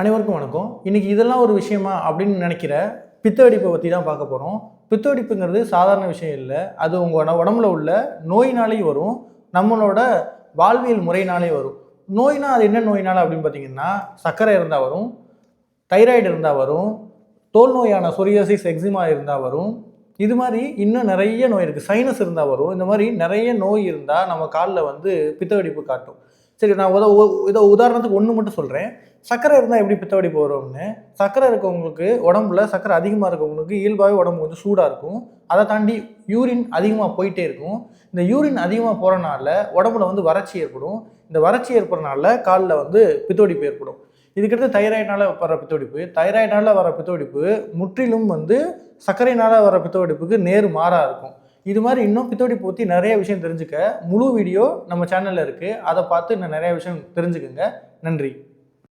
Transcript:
அனைவருக்கும் வணக்கம். இன்னைக்கு இதெல்லாம் ஒரு விஷயமா அப்படின்னு நினைக்கிற பித்த வெடிப்பை பற்றி தான் பார்க்க போகிறோம் பித்த வெடிப்புங்கிறது சாதாரண விஷயம் இல்லை. அது உங்கள் உடம்புல உள்ள நோயினாலேயும் வரும் நம்மளோட வாழ்வியல் முறையினாலே வரும். நோய்னா அது என்ன நோயினால் அப்படின்னு பார்த்தீங்கன்னா சர்க்கரை இருந்தால் வரும் தைராய்டு இருந்தால் வரும் தோல் நோயான சொரியாசிஸ் எக்ஸிமா இருந்தால் வரும். இது மாதிரி இன்னும் நிறைய நோய் இருக்குது சைனஸ் இருந்தால் வரும். இந்த மாதிரி நிறைய நோய் இருந்தால் நம்ம காலில் வந்து பித்த வெடிப்பு காட்டும். சரி நான் உத இதோ உதாரணத்துக்கு ஒன்று மட்டும் சொல்கிறேன் சர்க்கரை இருந்தால் எப்படி பித்தவடி போகிறோம்னு சக்கரை சர்க்கரை இருக்கவங்களுக்கு உடம்புல சர்க்கரை அதிகமாக இருக்கவங்களுக்கு இயல்பாகவே உடம்பு கொஞ்சம் சூடாக இருக்கும். அதை தாண்டி யூரின் அதிகமாக போயிட்டே இருக்கும். இந்த யூரின் அதிகமாக போகிறனால உடம்புல வந்து வறட்சி ஏற்படும். இந்த வறட்சி ஏற்படுறனால காலில் வந்து பித்தவடிப்பு ஏற்படும். இதுக்கடுத்து தைராய்டினால் வர பித்தவெடிப்பு தைராய்டினால் வர பித்தவெடிப்பு முற்றிலும் வந்து சர்க்கரையினால் வர பித்தவெடிப்புக்கு நேர் மாறாக இருக்கும். இது மாதிரி இன்னும் பித்தோடி பற்றி நிறைய விஷயம் தெரிஞ்சுக்க. முழு வீடியோ நம்ம சேனலில் இருக்குது அதை பார்த்து இன்னும் நிறைய விஷயம் தெரிஞ்சுக்குங்க. நன்றி.